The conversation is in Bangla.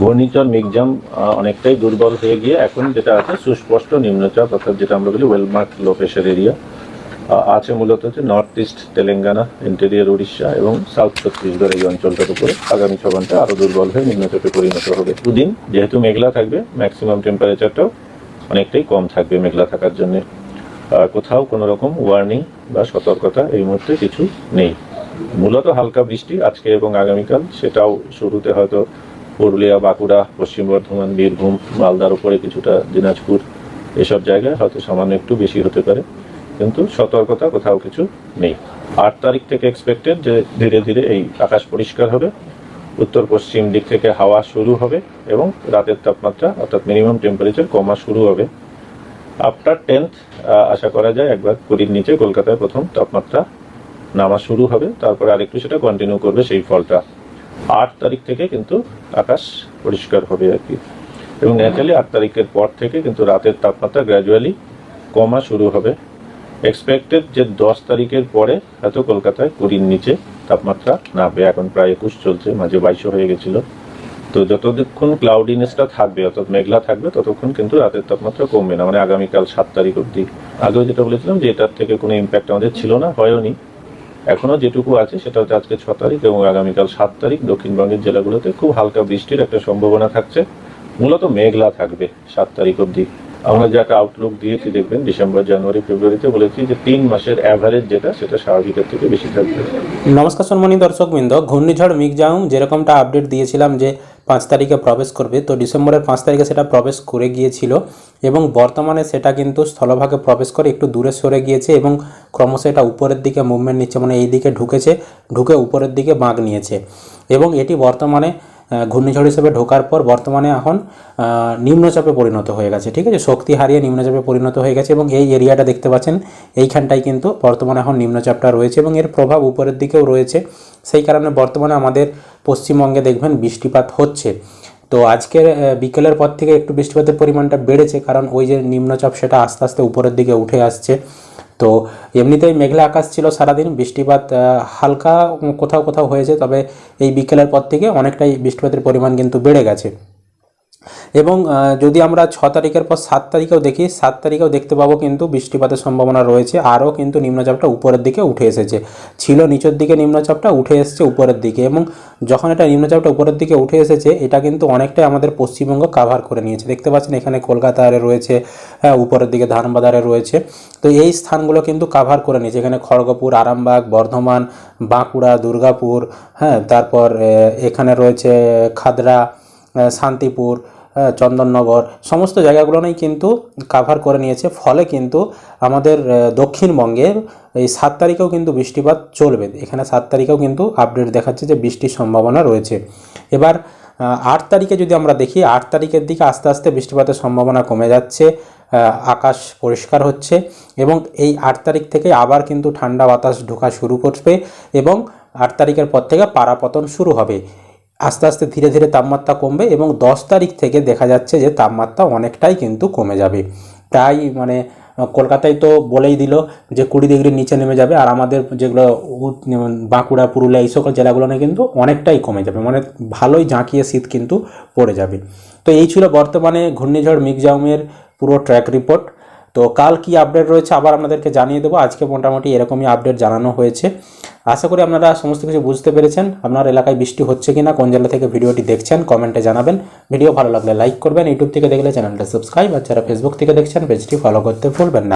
ঘূর্ণিঝড় মিগজাম আহ, অনেকটাই দুর্বল হয়ে গিয়ে এখন যেটা আছে সুস্পষ্ট নিম্নচাপ অর্থাৎ যেটা আমরা বলি ওয়েলমার্ক লো প্রেশার এরিয়া আছে মূলত হচ্ছে north east Telangana interior Orissa এবং সাউথ ছত্তিশগড় এই অঞ্চলটার উপরে। আগামী ছ ঘন্টায় আরও দুর্বল হয়ে নিম্নচাপে পরিণত হবে। দুদিন যেহেতু মেঘলা থাকবে ম্যাক্সিমাম টেম্পারেচারটাও অনেকটাই কম থাকবে মেঘলা থাকার জন্য। কোথাও কোনো রকম ওয়ার্নিং বা সতর্কতা এই মুহূর্তে কিছু নেই। মূলত হালকা বৃষ্টি আজকে এবং আগামীকাল সেটাও শুরুতে হয়তো পুরুলিয়া, বাঁকুড়া, পশ্চিম বর্ধমান, বীরভূম, মালদার উপরে কিছুটা দিনাজপুর এসব জায়গায় হয়তো সামান্য একটু বেশি হতে পারে। কিন্তু সতর্কতা কোথাও কিছু নেই। আট তারিখ থেকে এক্সপেক্টেড যে ধীরে ধীরে এই আকাশ পরিষ্কার হবে। উত্তর পশ্চিম দিক থেকে হাওয়া শুরু হবে এবং রাতের তাপমাত্রা অর্থাৎ মিনিমাম টেম্পারেচার কমা শুরু হবে। আফটার টেন্থ আশা করা যায় একবার কুড়ির নিচে কলকাতায় প্রথম তাপমাত্রা নামা শুরু হবে। তারপরে আরেকটু সেটা কন্টিনিউ করবে সেই ফলটা। আট তারিখ থেকে কিন্তু আকাশ পরিষ্কার হবে আর কি। এবং ন্যাচারালি আট তারিখের পর থেকে কিন্তু রাতের তাপমাত্রা গ্র্যাজুয়ালি কমা শুরু হবে। এক্সপেক্টেড যে দশ তারিখের পরে হয়তো কলকাতায় কুড়ির নিচে তাপমাত্রা নামবে। এখন প্রায় একুশ চলছে, মাঝে বাইশও হয়ে গেছিল। তো যতক্ষণ ক্লাউডিনেসটা থাকবে, অর্থাৎ মেঘলা থাকবে, ততক্ষণ কিন্তু রাতের তাপমাত্রা কমবে না। মানে আগামীকাল সাত তারিখ অবধি। আগেও যেটা বলেছিলাম যে এটার থেকে কোনো ইম্প্যাক্ট আমাদের ছিল না হয়ওনি এখনও যেটুকু আছে সেটা হচ্ছে আজকে ছ তারিখ এবং আগামীকাল সাত তারিখ দক্ষিণবঙ্গের জেলাগুলোতে খুব হালকা বৃষ্টির একটা সম্ভাবনা থাকছে। মূলত মেঘলা থাকবে সাত তারিখ অবধি। আমরা যে একটা আউটলুক দিয়েছি, দেখবেন ডিসেম্বর, জানুয়ারি, ফেব্রুয়ারিতে বলেছি যে তিন মাসের অ্যাভারেজ যেটা, সেটা স্বাভাবিকের থেকে বেশি থাকবে। নমস্কার সম্মানী দর্শকবৃন্দ, ঘূর্ণিঝড় মিগজাউম যেরকমটা আপডেট দিয়েছিলাম যে পাঁচ তারিখে প্রবেশ করবে, তো ডিসেম্বরের পাঁচ তারিখে সেটা প্রবেশ করে গিয়েছিল এবং বর্তমানে সেটা কিন্তু স্থলভাগে প্রবেশ করে একটু দূরে সরে গিয়েছে এবং ক্রমশ এটা উপরের দিকে মুভমেন্ট নিচ্ছে মানে এই দিকে ঢুকেছে, ঢুকে উপরের দিকে বাঁক নিয়েছে। এবং এটি বর্তমানে ঘূর্ণিঝড় হিসেবে ঢোকার পর বর্তমানে এখন নিম্নচাপে পরিণত হয়ে গেছে, ঠিক আছে? শক্তি হারিয়ে নিম্নচাপে পরিণত হয়ে গেছে এবং এই এরিয়াটা দেখতে পাচ্ছেন, এইখানটায় কিন্তু বর্তমানে এখন নিম্নচাপটা রয়েছে এবং এর প্রভাব উপরের দিকেও রয়েছে। সেই কারণে বর্তমানে আমাদের পশ্চিমবঙ্গে দেখবেন বৃষ্টিপাত হচ্ছে। তো আজকের বিকেলের পর থেকে একটু বৃষ্টিপাতের পরিমাণটা বেড়েছে, কারণ ওই যে নিম্নচাপ সেটা আস্তে আস্তে উপরের দিকে উঠে আসছে। তো এমনিতেই মেঘলা আকাশ ছিল সারাদিন, বৃষ্টিপাত হালকা কোথাও কোথাও হয়েছে, তবে এই বিকেলের পর থেকে অনেকটাই বৃষ্টিপাতের পরিমাণ কিন্তু বেড়ে গেছে। এবং যদি আমরা ছ তারিখের পর সাত তারিখেও দেখি, সাত তারিখেও দেখতে পাবো কিন্তু বৃষ্টিপাতের সম্ভাবনা রয়েছে। আরও কিন্তু নিম্নচাপটা উপরের দিকে উঠে এসেছে। ছিল নিচের দিকে নিম্নচাপটা, উঠে এসেছে উপরের দিকে এবং যখন এটা নিম্নচাপটা উপরের দিকে উঠে এসেছে, এটা কিন্তু অনেকটাই আমাদের পশ্চিমবঙ্গ কাভার করে নিয়েছে। দেখতে পাচ্ছেন এখানে কলকাতা আরে রয়েছে হ্যাঁ উপরের দিকে ধানবাদারে রয়েছে। তো এই স্থানগুলো কিন্তু কাভার করে নিয়েছে। এখানে খড়গপুর, আরামবাগ, বর্ধমান, বাঁকুড়া, দুর্গাপুর হ্যাঁ তারপর এখানে রয়েছে খাদরা শান্তিপুর চন্দননগর সমস্ত জায়গাগুলোনেই কিন্তু কাভার করে নিয়েছে। ফলে কিন্তু আমাদের আহ, দক্ষিণবঙ্গের এই সাত তারিখেও কিন্তু বৃষ্টিপাত চলবে। এখানে সাত তারিখেও কিন্তু আপডেট দেখাচ্ছে যে বৃষ্টির সম্ভাবনা রয়েছে। এবার আট তারিখে যদি আমরা দেখি আট তারিখের দিকে আস্তে আস্তে বৃষ্টিপাতের সম্ভাবনা কমে যাচ্ছে আকাশ পরিষ্কার হচ্ছে এবং এই আট তারিখ থেকে আবার কিন্তু ঠান্ডা বাতাস ঢোকা শুরু করবে এবং আট তারিখের পর থেকে পারাপতন শুরু হবে। আস্তে আস্তে ধীরে ধীরে তাপমাত্রা কমবে এবং দশ তারিখ থেকে দেখা যাচ্ছে যে তাপমাত্রা অনেকটাই কিন্তু কমে যাবে। তাই মানে কলকাতায় তো বলেই দিল যে কুড়ি ডিগ্রির নিচে নেমে যাবে আর আমাদের যেগুলো বাঁকুড়া, পুরুলিয়া এই সকল জেলাগুলোনে কিন্তু অনেকটাই কমে যাবে। মানে ভালোই জাঁকিয়ে শীত কিন্তু পড়ে যাবে। তো এই ছিল বর্তমানে ঘূর্ণিঝড় মিগজাউমের পুরো ট্র্যাক রিপোর্ট তো কাল কি আপডেট রয়েছে আবার আপনাদেরকে জানিয়ে দেবো। আজকে মোটামুটি এরকমই আপডেট জানানো হয়েছে। আশা করি আপনারা সমস্ত কিছু বুঝতে পেরেছেন। আপনার এলাকায় বৃষ্টি হচ্ছে কিনা, কোন জেলা থেকে ভিডিওটি দেখছেন কমেন্টে জানাবেন। ভিডিও ভালো লাগলে লাইক করবেন। ইউটিউব থেকে দেখলে চ্যানেলটা সাবস্ক্রাইব আর যারা ফেসবুক থেকে দেখছেন, পেজটি ফলো করতে ভুলবেন না।